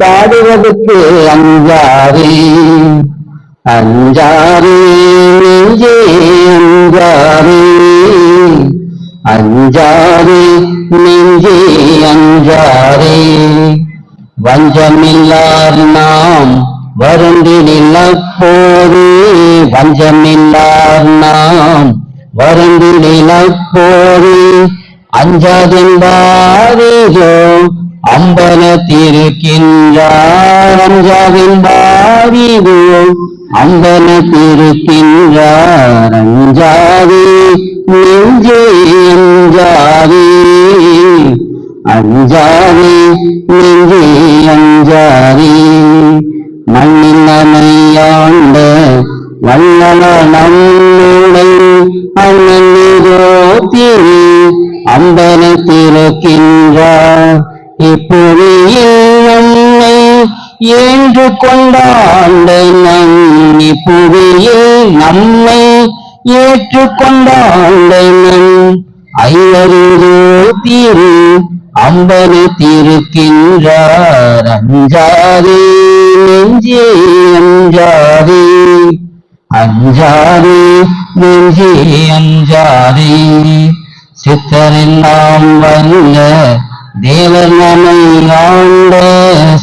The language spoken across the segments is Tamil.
பாடுவதற்கு அஞ்சாரே அஞ்சாரே நெஞ்சே அஞ்சாரே அஞ்சாரே நெஞ்சே அஞ்சாரே. வஞ்சமில்லார் நாம் வருந்தினில் அப்போது வஞ்சமில்லார் நாம் வருந்தினில் அப்போது அஞ்சாதென்பாரோ அம்பலத்திருக்கின்றார் அஞ்சாதென்பாரிதோ அம்பலத்திருக்கின்றார் அஞ்சாதே நெஞ்சே அஞ்சாதே அஞ்சாதே நெஞ்சே அஞ்சாதே மண்ணில் நனையாண்ட வல்லன நம்முடை அண்ணோ அம்பலத்திருக்கின்றார் இப்புவியில் ஏன்று கொண்டாண்ட நம் இப்புவியில் நம்மை ஏற்றுக்கொண்டாண்ட நன். ஐவருதோ திரு அம்பது திருக்கின்றார் அஞ்சாதே. நெஞ்சே அஞ்சாதே. அஞ்சாதே நெஞ்சே அஞ்சாதே. சித்தரெல்லாம் வல்ல தேவர் நம்மை ஆண்ட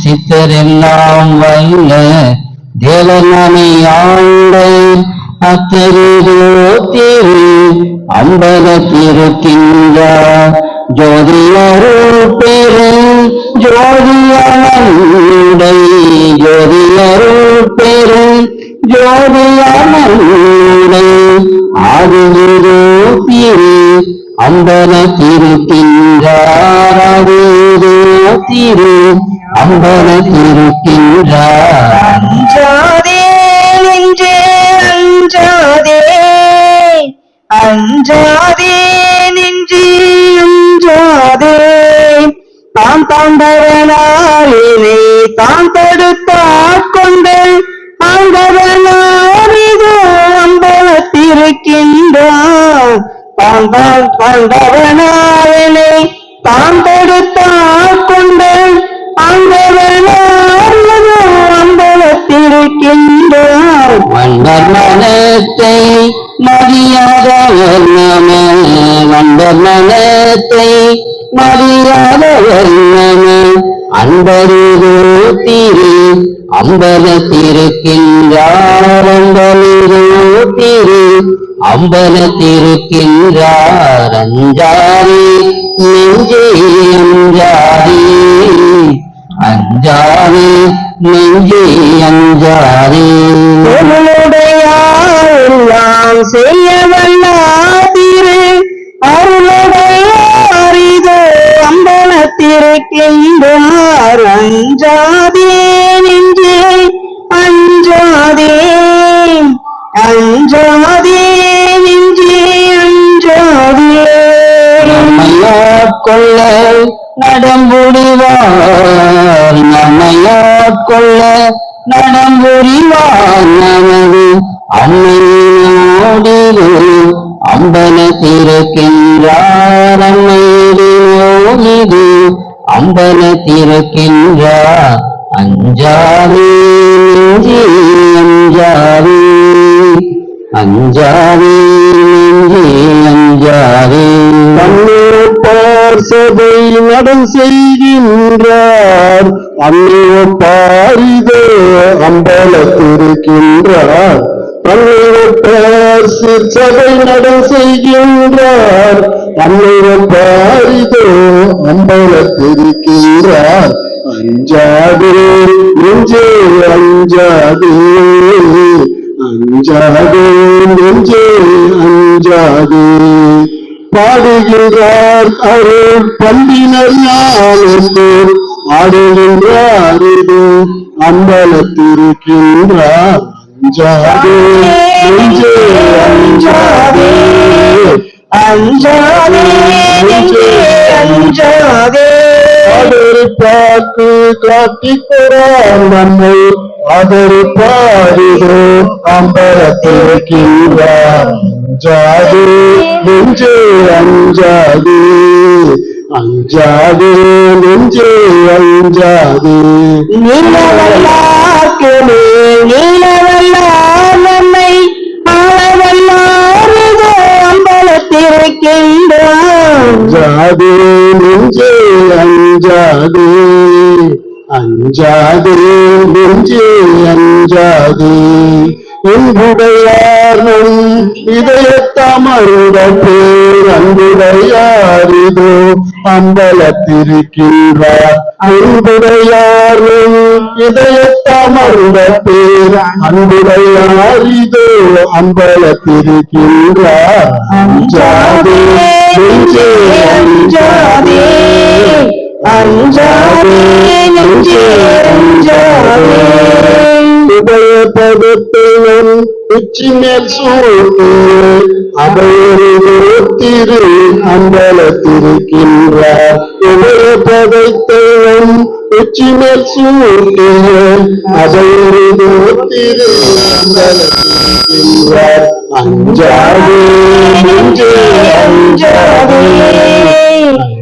சித்தரெல்லாம் வல்ல. தேவர் நம்மை ஆண்ட அத்தருதோ திரு அம்பலத்திருக்கின்றார் ஜோதியருள் பெரும் ஜோதியனுடை ஜோதியருள் பெரும் ஜோதியனுடை அம்பலத்திருக்கின்றார் ஆதியிரோ திரு அம்பலத்திருக்கின்றார் அஞ்சாதே நெஞ்சே அஞ்சாதே. அஞ்சாதே நெஞ்சே அஞ்சாதே. தாம் தாண்டவனாரினை தாம் தடுத்தாற் கொண்டு ஆண்டவனாரிதோ அம்பலத்திருக்கின்றார் தாம் தான் தாண்டவனாரினை தாம் தடுத்தாற் கொண்டு ஆண்டவனாரிதோ அம்பலத்திருக்கின்றார் வண்டர் மனத்தை மரியாதவர் நம வண்டர் மனத்தை மரியாதவர் நம அன்பருதோ அம்பலத்திருக்கின்றார் அம்பலிருத்திரு அம்பலத்திருக்கின்றார் அஞ்சாரி நெஞ்சே அஞ்சாரி அஞ்சாரி நெஞ்சே அஞ்சாரி எல்லாம் செய்ய வல்லாதிரு அருளுடையாரிதோ அம்பலத்திருக்கின்றார் அஞ்சாதே நெஞ்சே அஞ்சாதே. அஞ்சாதே அஞ்சாதே நம்மையாட்கொள்ள நடம்புரிவார். நம்மையாட்கொள்ள நடம்புரிவார் நமது அம்மையோடிது அம்பலத்திருக்கின்றார் அம்மையோடிது அம்பலத்திருக்கின்றார் அஞ்சாதே நெஞ்சே அஞ்சாவே அஞ்சாவே நெஞ்சே. அஞ்சாதே அன்னையப்பார் சபை நடம் செய்கின்றார். அன்னையப்பாரிதோ அம்பலத்திருக்கின்றார். அன்னையப்பார் சபை நடம் செய்கின்றார். அன்னையப்பாரிதோ அம்பலத்திருக்கின்றார். அஞ்சாதே நெஞ்சே அஞ்சாதே. அஞ்சாதே நெஞ்சே அஞ்சாதே. பாடுகிறார் அருள் பண்டினர் யாருக்கு ஆடுகின்றார் இது அம்பலத்திருக்கின்றார். அஞ்சாதே நெஞ்சே அஞ்சாதே. அஞ்சாதே நெஞ்சே அஞ்சாதே. ஆதரி பார்த்து காட்டிக்கிறார் நம்மை. ஆதரி பாடிதோ அம்பலத்திருக்கின்றார் அஞ்சாது நெஞ்சு அஞ்சாது அஞ்சாது நெஞ்சு அஞ்சாது நீலவல்லார்க்கு மேல் நம்மை ஆளவல்லாரதோ அம்பலத்திருக்கின்றான் அஞ்சாதே நெஞ்சே அஞ்சாதே நெஞ்சே அஞ்சாதே. என்புடையாரும் இதய தமருட பேர் அன்புடையாரிதோ அம்பலத்திருக்கின்றார். அன்புடையாரும் இதய தமருட பேர் அன்புடையாரிதோ அம்பலத்திருக்கின்றார். அஞ்சாதே நெஞ்சே அஞ்சாதே. அஞ்சாதே நெஞ்சே அஞ்சாதே உபயபதத்தினம் உச்சி மேல் சூழ்ந்து அவையொரு திரு அம்பலத்திருக்கின்றார் உபயபதத்தினம் உச்சி மேல் சூழ்ந்து அவையொரு திரு அம்பலத்திருக்கின்றார் அஞ்சாதே நெஞ்சே அஞ்சாதே நெஞ்சே அஞ்சாதே.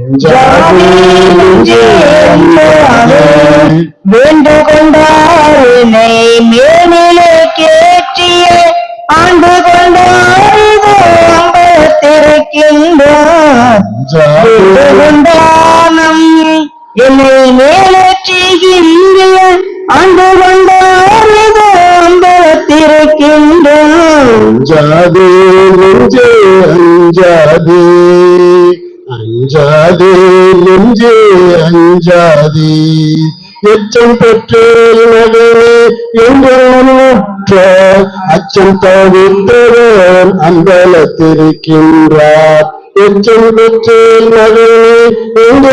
வேண்டு கொண்டாரினை மேலே கேற்றிய ஆண்டு கொண்டாருதோ அம்பலத்திருக்கின்றார் கொண்டானம் என்னை மேலேற்றுகின்ற ஆண்டு கொண்டாருதோ அம்பலத்திருக்கின்றார் அஞ்சாதே நெஞ்சே அஞ்சாதே. அஞ்சாதே நெஞ்சே அஞ்சாதே. எச்சம் பெற்றேன் மகனே என்ற அச்சம் தவிர்த்தவர் அம்பலத்திருக்கின்றார். எச்சம் பெற்றேன் மகனே என்ற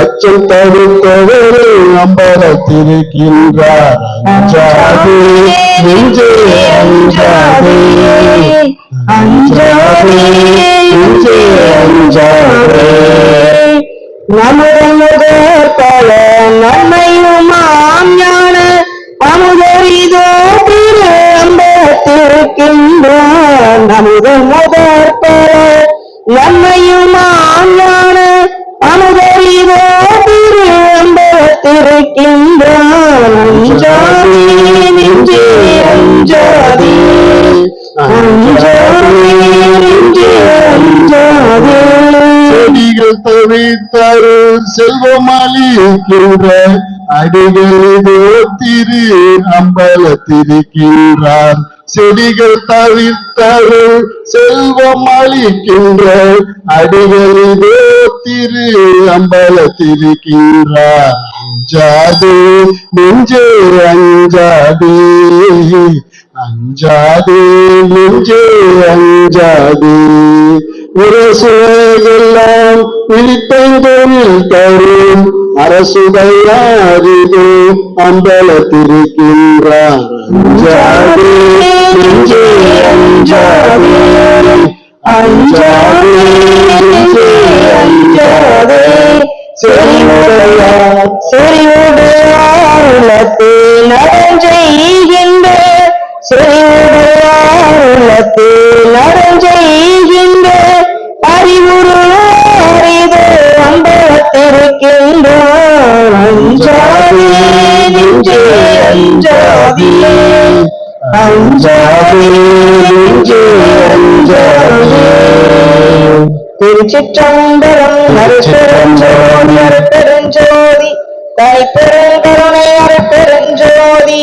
அச்சம் தவிர்த்தவர் அம்பலத்திருக்கின்றார். அஞ்சாதே நெஞ்சே அஞ்சாதே. அஞ்சாதே நெஞ்சே அஞ்சாதே நமது பல செடிகள் தவித்தரு செல்வமளிக்கின்ற அடிகளிதோ திரு அம்பலத்திருக்கின்றார் செடிகள் தவித்தருள் செல்வம் செல்வமளிக்கின்ற அடிகளிதோ திரு அம்பலத்திருக்கின்றார் அஞ்சாதே நெஞ்சே அஞ்சாதே அஞ்சாதே நெஞ்சே அஞ்சாதே. உரசுவையெல்லாம் விழித்தொழில் தரும் அரசுதையாரிதோ அம்பலத்திருக்கின்றார். அஞ்சாதே நெஞ்சே அஞ்சாதே அஞ்சாதே நெஞ்சே அஞ்சாதே செறிவுடையார் செறிவுடையார் உள்ளத்தில் അഞ്ചാതി അഞ്ചാതി തിരുച്ചിറ്റമ്പലം നരപ്പെരഞ്ചോതി അരപ്പെരഞ്ചോതി തനിപ്പെരങ്കരുണേ അരപ്പെരഞ്ചോതി